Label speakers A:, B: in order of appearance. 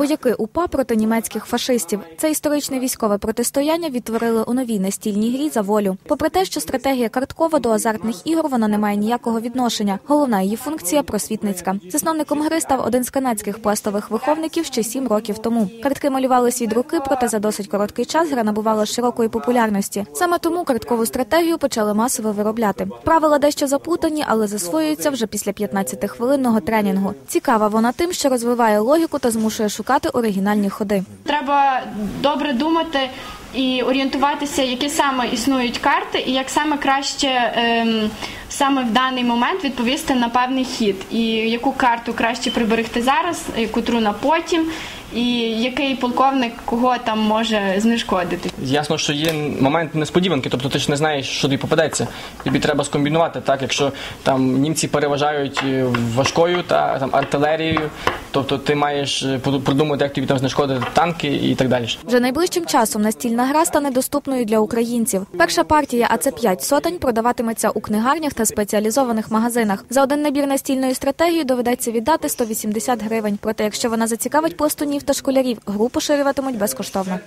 A: Вояки УПА проти німецьких фашистів. Це історичне військове протистояння відтворили у новій настільній грі за волю. Попри те, що стратегія карткова до азартних ігор вона не має ніякого відношення. Головна її функція просвітницька. Засновником гри став один з канадських пластових виховників ще сім років тому. Картки малювались від руки, проте за досить короткий час гра набувала широкої популярності. Саме тому карткову стратегію почали масово виробляти. Правила дещо заплутані, але засвоюються вже після 15-хвилинного тренінгу. Цікава вона тим, що розвиває логіку та змушує шукати оригінальні ходи.
B: Треба добре думати і орієнтуватися, які саме існують карти, і як саме краще ем, саме в даний момент відповісти на певний хід, і яку карту краще приберегти зараз, яку тру на потім, і який полковник кого там може знешкодити.
C: Ясно, що є момент несподіванки, тобто ти ж не знаєш, що тобі попадеться. Тобі треба скомбінувати, так, якщо там німці переважають е, важкою та там артилерією, тобто ти маєш е, продумати, як тобі там знешкодити танки і так далі.
A: Вже найближчим часом настільна гра стане доступною для українців. Перша партія а це 5 сотень продаватиметься у книгарнях та спеціалізованих магазинах. За один набір настільної стратегії доведеться віддати 180 гривень. Проте, якщо вона зацікавить пластунів та школярів, гру поширюватимуть безкоштовно.